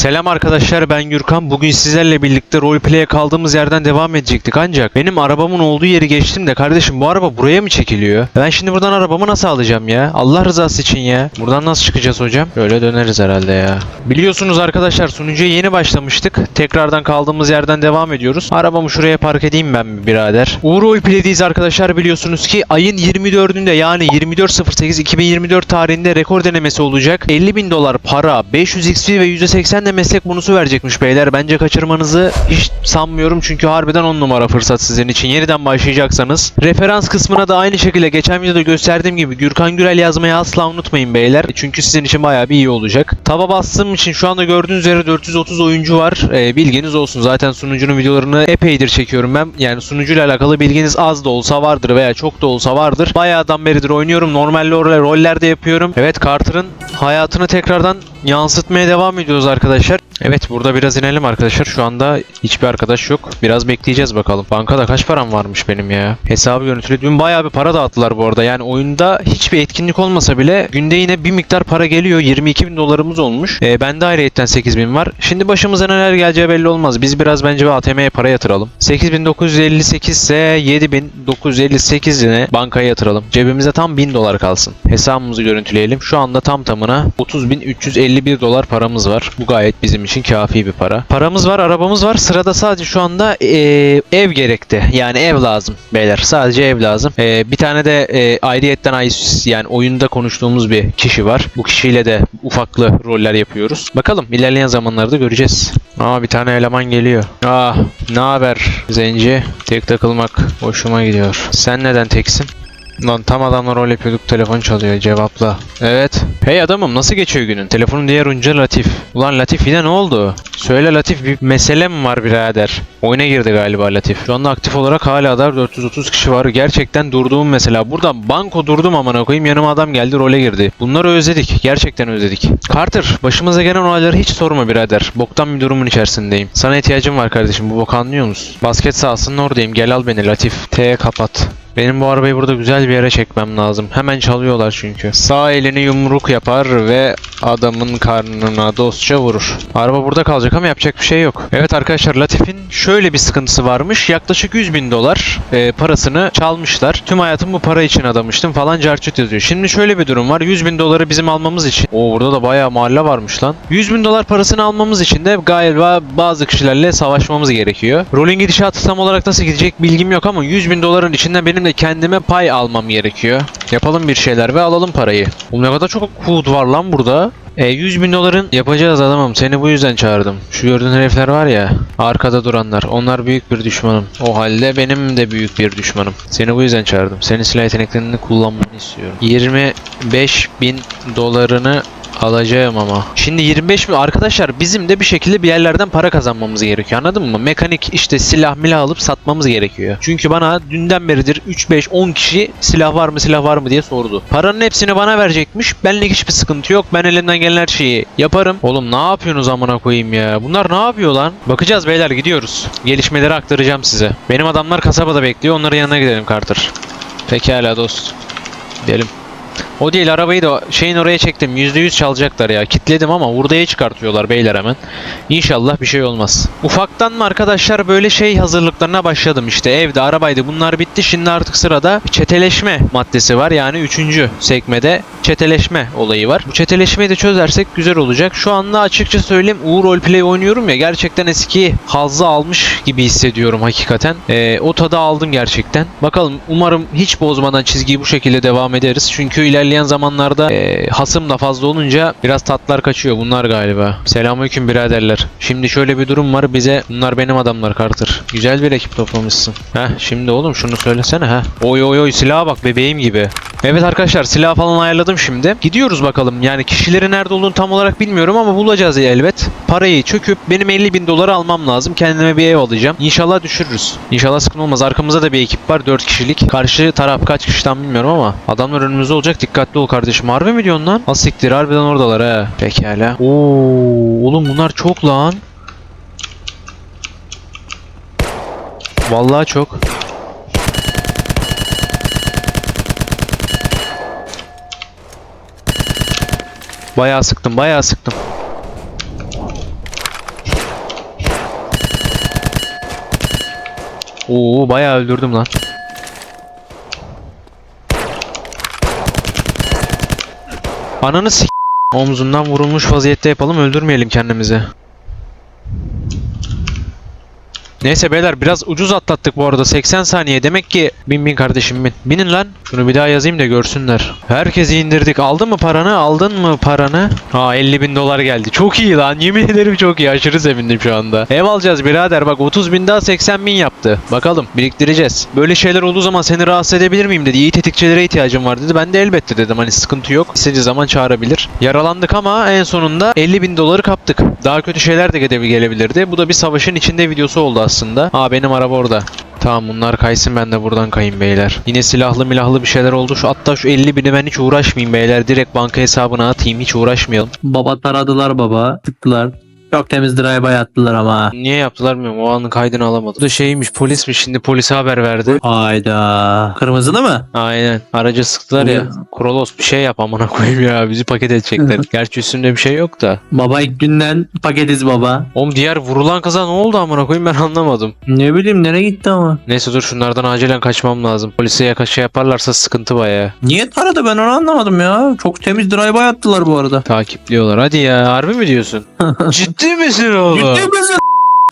Selam arkadaşlar ben Gürkan. Bugün sizlerle birlikte roleplay'e kaldığımız yerden devam edecektik ancak benim arabamın olduğu yeri geçtim de kardeşim bu araba buraya mı çekiliyor? Ben şimdi buradan arabamı nasıl alacağım ya? Allah rızası için ya. Buradan nasıl çıkacağız hocam? Böyle döneriz herhalde ya. Biliyorsunuz arkadaşlar sunucuya yeni başlamıştık. Tekrardan kaldığımız yerden devam ediyoruz. Arabamı şuraya park edeyim ben bir birader. Uğur roleplay'deyiz arkadaşlar biliyorsunuz ki ayın 24'ünde yani 24.08.2024 tarihinde rekor denemesi olacak. 50 bin dolar para, 500 XP ve %80 de meslek bonusu verecekmiş beyler. Bence kaçırmanızı hiç sanmıyorum çünkü harbiden 10 numara fırsat sizin için. Yeniden başlayacaksanız. Referans kısmına da aynı şekilde geçen videoda gösterdiğim gibi Gürkan Gürel yazmayı asla unutmayın beyler. Çünkü sizin için bayağı bir iyi olacak. Taba bastığım için şu anda gördüğünüz üzere 430 oyuncu var. Ee, bilginiz olsun. Zaten sunucunun videolarını epeydir çekiyorum ben. Yani sunucuyla alakalı bilginiz az da olsa vardır veya çok da olsa vardır. Bayağıdan beridir oynuyorum. Normal roller, roller de yapıyorum. Evet Carter'ın hayatını tekrardan yansıtmaya devam ediyoruz arkadaşlar. Evet burada biraz inelim arkadaşlar. Şu anda hiçbir arkadaş yok. Biraz bekleyeceğiz bakalım. Bankada kaç param varmış benim ya? Hesabı görüntülü. Dün bayağı bir para dağıttılar bu arada. Yani oyunda hiçbir etkinlik olmasa bile günde yine bir miktar para geliyor. 22 bin dolarımız olmuş. Ee, bende ayrıyetten 8 bin var. Şimdi başımıza neler geleceği belli olmaz. Biz biraz bence bir ATM'ye para yatıralım. 8958 ise 7958'ine bankaya yatıralım. Cebimize tam 1000 dolar kalsın. Hesabımızı görüntüleyelim. Şu anda tam tamına 30.351 dolar paramız var. Bu gayet bizim için kafi bir para. Paramız var, arabamız var. Sırada sadece şu anda eee, ev gerekti. Yani ev lazım beyler. Sadece ev lazım. Eee, bir tane de eee ayrıyetten ay- yani oyunda konuştuğumuz bir kişi var. Bu kişiyle de ufaklı roller yapıyoruz. Bakalım ilerleyen zamanlarda göreceğiz. Aa bir tane eleman geliyor. Ah ne haber zenci? Tek takılmak hoşuma gidiyor. Sen neden teksin? Lan tam adamla rol yapıyorduk telefon çalıyor cevapla. Evet. Hey adamım nasıl geçiyor günün? Telefonun diğer ucunda Latif. Ulan Latif yine ne oldu? Söyle Latif bir mesele mi var birader? Oyuna girdi galiba Latif. Şu anda aktif olarak hala da 430 kişi var. Gerçekten durduğum mesela. Buradan banko durdum amına koyayım yanıma adam geldi role girdi. Bunları özledik. Gerçekten özledik. Carter başımıza gelen olayları hiç sorma birader. Boktan bir durumun içerisindeyim. Sana ihtiyacım var kardeşim. Bu boku anlıyor musun? Basket sahasının oradayım. Gel al beni Latif. T'ye kapat. Benim bu arabayı burada güzel bir yere çekmem lazım. Hemen çalıyorlar çünkü. Sağ elini yumruk yapar ve adamın karnına dostça vurur. Araba burada kalacak ama yapacak bir şey yok. Evet arkadaşlar Latif'in şöyle bir sıkıntısı varmış. Yaklaşık 100 bin dolar e, parasını çalmışlar. Tüm hayatımı bu para için adamıştım falan carçut yazıyor. Şimdi şöyle bir durum var. 100 bin doları bizim almamız için. Oo burada da bayağı mahalle varmış lan. 100 bin dolar parasını almamız için de galiba bazı kişilerle savaşmamız gerekiyor. Rolling gidişatı tam olarak nasıl gidecek bilgim yok ama 100 bin doların içinden benim de kendime pay almam gerekiyor. Yapalım bir şeyler ve alalım parayı. Oğlum ne kadar çok hood var lan burada. E, 100 bin doların yapacağız adamım. Seni bu yüzden çağırdım. Şu gördüğün herifler var ya. Arkada duranlar. Onlar büyük bir düşmanım. O halde benim de büyük bir düşmanım. Seni bu yüzden çağırdım. Senin silah yeteneklerini kullanmanı istiyorum. 25 bin dolarını Alacağım ama. Şimdi 25 mi? Arkadaşlar bizim de bir şekilde bir yerlerden para kazanmamız gerekiyor anladın mı? Mekanik işte silah milah alıp satmamız gerekiyor. Çünkü bana dünden beridir 3 5 10 kişi silah var mı silah var mı diye sordu. Paranın hepsini bana verecekmiş. Benlik hiçbir sıkıntı yok. Ben elimden gelen her şeyi yaparım. Oğlum ne yapıyorsunuz amına koyayım ya? Bunlar ne yapıyor lan? Bakacağız beyler gidiyoruz. Gelişmeleri aktaracağım size. Benim adamlar kasabada bekliyor. Onların yanına gidelim Carter. Pekala dost. Gidelim. O değil arabayı da şeyin oraya çektim. %100 çalacaklar ya. Kitledim ama hurdaya çıkartıyorlar beyler hemen. İnşallah bir şey olmaz. Ufaktan mı arkadaşlar böyle şey hazırlıklarına başladım işte. Evde arabaydı bunlar bitti. Şimdi artık sırada çeteleşme maddesi var. Yani 3. sekmede çeteleşme olayı var. Bu çeteleşmeyi de çözersek güzel olacak. Şu anda açıkça söyleyeyim Uğur Roleplay oynuyorum ya. Gerçekten eski hazzı almış gibi hissediyorum hakikaten. Ee, o tadı aldım gerçekten. Bakalım umarım hiç bozmadan çizgiyi bu şekilde devam ederiz. Çünkü ilerleyen zamanlarda e, hasım da fazla olunca biraz tatlar kaçıyor bunlar galiba. Selamünaleyküm biraderler. Şimdi şöyle bir durum var bize bunlar benim adamlar Carter. Güzel bir ekip toplamışsın. Heh şimdi oğlum şunu söylesene ha. Oy oy oy silaha bak bebeğim gibi. Evet arkadaşlar silah falan ayarladım şimdi. Gidiyoruz bakalım. Yani kişilerin nerede olduğunu tam olarak bilmiyorum ama bulacağız elbet. Parayı çöküp benim 50 bin doları almam lazım. Kendime bir ev alacağım. İnşallah düşürürüz. İnşallah sıkıntı olmaz. Arkamızda da bir ekip var. 4 kişilik. Karşı taraf kaç kişi tam bilmiyorum ama adamlar önümüzde olacak. Dikkatli ol kardeşim. Harbi mi diyorsun lan? Az siktir. Harbiden oradalar he. Pekala. Oo, oğlum bunlar çok lan. Vallahi çok. Bayağı sıktım, bayağı sıktım. Oo, bayağı öldürdüm lan. Ananı s*** omzundan vurulmuş vaziyette yapalım öldürmeyelim kendimizi. Neyse beyler biraz ucuz atlattık bu arada 80 saniye demek ki bin bin kardeşim bin. Binin lan. Şunu bir daha yazayım da görsünler. Herkesi indirdik. Aldın mı paranı? Aldın mı paranı? Ha 50 bin dolar geldi. Çok iyi lan. Yemin ederim çok iyi. Aşırı sevindim şu anda. Ev alacağız birader. Bak 30 bin daha 80 bin yaptı. Bakalım biriktireceğiz. Böyle şeyler olduğu zaman seni rahatsız edebilir miyim dedi. İyi tetikçilere ihtiyacım var dedi. Ben de elbette dedim. Hani sıkıntı yok. İstediği zaman çağırabilir. Yaralandık ama en sonunda 50 bin doları kaptık. Daha kötü şeyler de gele- gelebilirdi. Bu da bir savaşın içinde videosu oldu aslında. Aa benim araba orada. Tamam bunlar kaysın ben de buradan kayayım beyler. Yine silahlı milahlı bir şeyler oldu. Şu hatta şu 50 bini ben hiç uğraşmayayım beyler. Direkt banka hesabına atayım hiç uğraşmayalım. Baba taradılar baba. Tıktılar. Çok temiz drive attılar ama. Niye yaptılar bilmiyorum. O anın kaydını alamadım. Bu da şeymiş polismiş. Şimdi polise haber verdi. Hayda. Kırmızılı mı? Aynen. Aracı sıktılar ya. Krolos bir şey yap amına koyayım ya. Bizi paket edecekler. Gerçi üstünde bir şey yok da. Baba ilk günden paketiz baba. Oğlum diğer vurulan kıza ne oldu amına koyayım ben anlamadım. Ne bileyim nereye gitti ama. Neyse dur şunlardan acilen kaçmam lazım. Polise yaka şey yaparlarsa sıkıntı bayağı. Niye taradı ben onu anlamadım ya. Çok temiz drive attılar bu arada. Takipliyorlar. Hadi ya harbi mi diyorsun? Ciddi misin oğlum? Ciddi misin?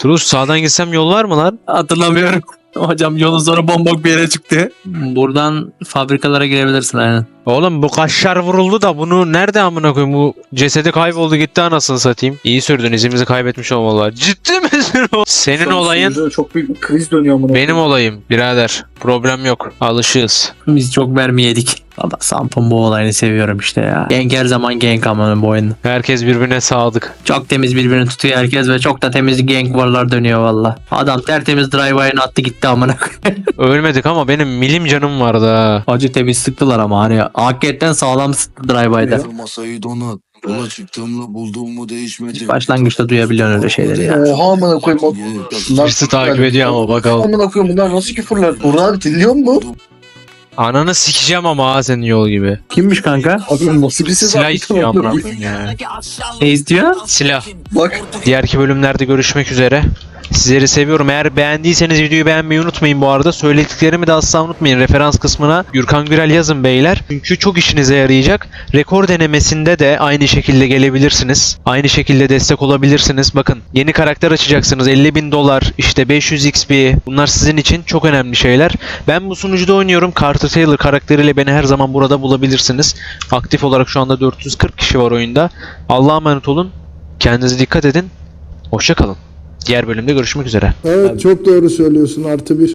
Turuz sağdan gitsem yol var mı lan? Hatırlamıyorum. Hocam yolun sonra bombok bir yere çıktı. Buradan fabrikalara girebilirsin aynen. Oğlum bu kaşlar vuruldu da bunu nerede amına koyayım bu cesedi kayboldu gitti anasını satayım. İyi sürdün izimizi kaybetmiş olmalılar. Ciddi misin o? Senin Şu an olayın çok büyük bir kriz dönüyor amına. benim olayım birader. Problem yok. Alışığız. Biz çok mermi yedik. Valla Samp'ın bu olayını seviyorum işte ya. Genk her zaman genk ama bu oyunda. Herkes birbirine sadık. Çok temiz birbirini tutuyor herkes ve çok da temiz gank varlar dönüyor valla. Adam tertemiz drive attı gitti amına. Ölmedik ama benim milim canım vardı ha. Acı temiz sıktılar ama hani hakikaten sağlam sıktı drive Masayı donat. Yola çıktığımda bulduğumu değişmedi. Başlangıçta duyabiliyorsun öyle şeyleri ya. Oha amına koyayım. Birisi takip ediyor ama bakalım. Amına koyayım bunlar nasıl küfürler? Burhan abi dinliyor mu? Ananı sikeceğim ama ha senin yol gibi. Kimmiş kanka? Abi nasıl bir ses Silah istiyor amına koyayım ya. Ne istiyor? Silah. Bak Diğerki bölümlerde görüşmek üzere. Sizleri seviyorum. Eğer beğendiyseniz videoyu beğenmeyi unutmayın bu arada. Söylediklerimi de asla unutmayın. Referans kısmına Gürkan Gürel yazın beyler. Çünkü çok işinize yarayacak. Rekor denemesinde de aynı şekilde gelebilirsiniz. Aynı şekilde destek olabilirsiniz. Bakın yeni karakter açacaksınız. 50 bin dolar, işte 500 XP. Bunlar sizin için çok önemli şeyler. Ben bu sunucuda oynuyorum. Carter Taylor karakteriyle beni her zaman burada bulabilirsiniz. Aktif olarak şu anda 440 kişi var oyunda. Allah'a emanet olun. Kendinize dikkat edin. Hoşça kalın. Diğer bölümde görüşmek üzere. Evet çok doğru söylüyorsun artı bir.